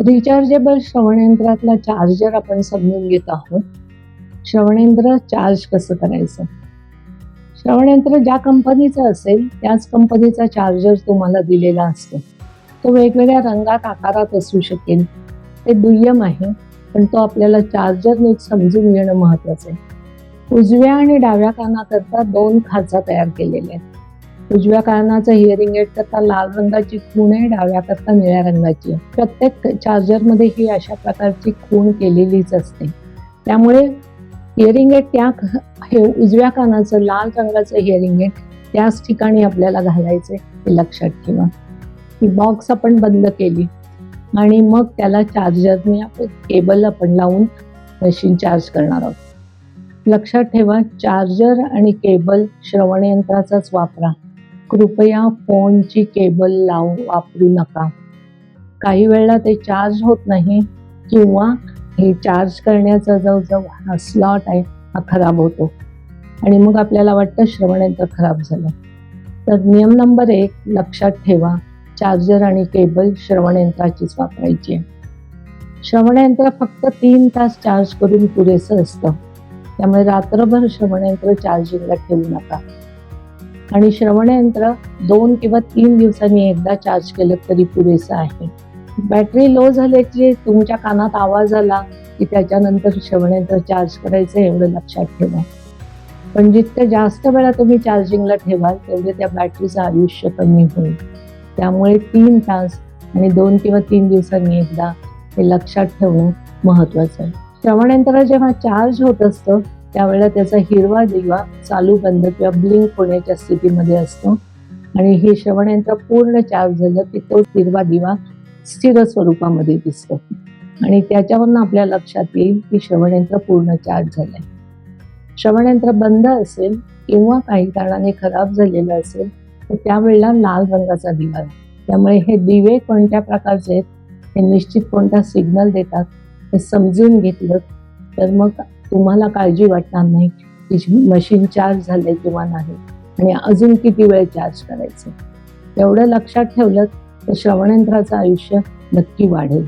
Rechargeable श्रवणयंत्रातला charger आपण समजून घेत आहोत श्रवणयंत्र चार्ज कसं करायचं? श्रवणयंत्र ज्या कंपनीचं असेल त्याच कंपनीचा चार्जर तुम्हाला दिलेला असतो. तो वेगवेगळ्या रंगात आकारात असू शकेल. ते दुय्यम आहे पण तो आपल्याला चार्जर नीट समजून घेणं महत्वाचं आहे. उजव्या आणि डाव्या कानाकरता दोन खाचा तयार केलेल्या आहेत. उजव्या कानाचं हिअरिंग एड करता लाल रंगाची खूण आहे डाव्या करता निळ्या रंगाची प्रत्येक चार्जरमध्ये ही अशा प्रकारची खूण केलेलीच असते. त्यामुळे हिअरिंग एड त्या हे उजव्या कानाचं लाल रंगाचं हिअरिंग एड त्याच ठिकाणी आपल्याला घालायचे हे लक्षात ठेवा. ही बॉक्स आपण बंद केली आणि मग त्याला चार्जरने आपण केबल आपण लावून मशीन चार्ज करणार आहोत. लक्षात ठेवा चार्जर आणि केबल श्रवणयंत्राचाच वापरा. कृपया फोनची केबल लावून वापरू नका. काही वेळेला ते चार्ज होत नाही किंवा हे चार्ज करण्याचा जो जो हा स्लॉट आहे हा खराब होतो. आणि मग आपल्याला वाटतं श्रवणयंत्र खराब झालं. तर नियम नंबर एक लक्षात ठेवा चार्जर आणि केबल श्रवणयंत्राचीच वापरायची श्रवणयंत्र फक्त तीन तास चार्ज करून पुरेसं असतं. त्यामुळे रात्रभर श्रवणयंत्र चार्जिंगला ठेवू नका. आणि श्रवणयंत्र दोन किंवा तीन दिवसांनी एकदा चार्ज केलं तरी पुरेसं आहे. बॅटरी लो झाल्याची तुमच्या कानात आवाज आला की त्याच्यानंतर श्रवणयंत्र चार्ज करायचं एवढं लक्षात ठेवा. पण जितकं जास्त वेळा तुम्ही चार्जिंगला ठेवाल तेवढे त्या बॅटरीचं आयुष्य कमी होईल. त्यामुळे तीन तास आणि दोन किंवा तीन दिवसांनी एकदा हे लक्षात ठेवणं महत्वाचं आहे. श्रवणयंत्र जेव्हा चार्ज होत असतं त्यावेळेला त्याचा हिरवा दिवा चालू बंद किंवा ब्लिंक होण्याच्या स्थितीमध्ये असतो. आणि हे श्रवणयंत्र पूर्ण चार्ज झालं की तो हिरवा दिवा स्थिर स्वरूपामध्ये दिसतो. आणि त्याच्यावरनं आपल्या लक्षात येईल की श्रवणयंत्र पूर्ण चार्ज झालंय. श्रवणयंत्र बंद असेल किंवा काही कारणाने खराब झालेलं असेल तर त्यावेळेला लाल रंगाचा दिवा त्यामुळे हे दिवे कोणत्या प्रकारचे आहेत हे निश्चित कोणता सिग्नल देतात हे समजून घेतलं तर मग तुम्हाला काळजी वाटणार नाही की मशीन चार्ज झालंय किंवा नाही. आणि अजून किती वेळ चार्ज करायचं? एवढं लक्षात ठेवलं तर श्रवणयंत्राचं आयुष्य नक्की वाढेल.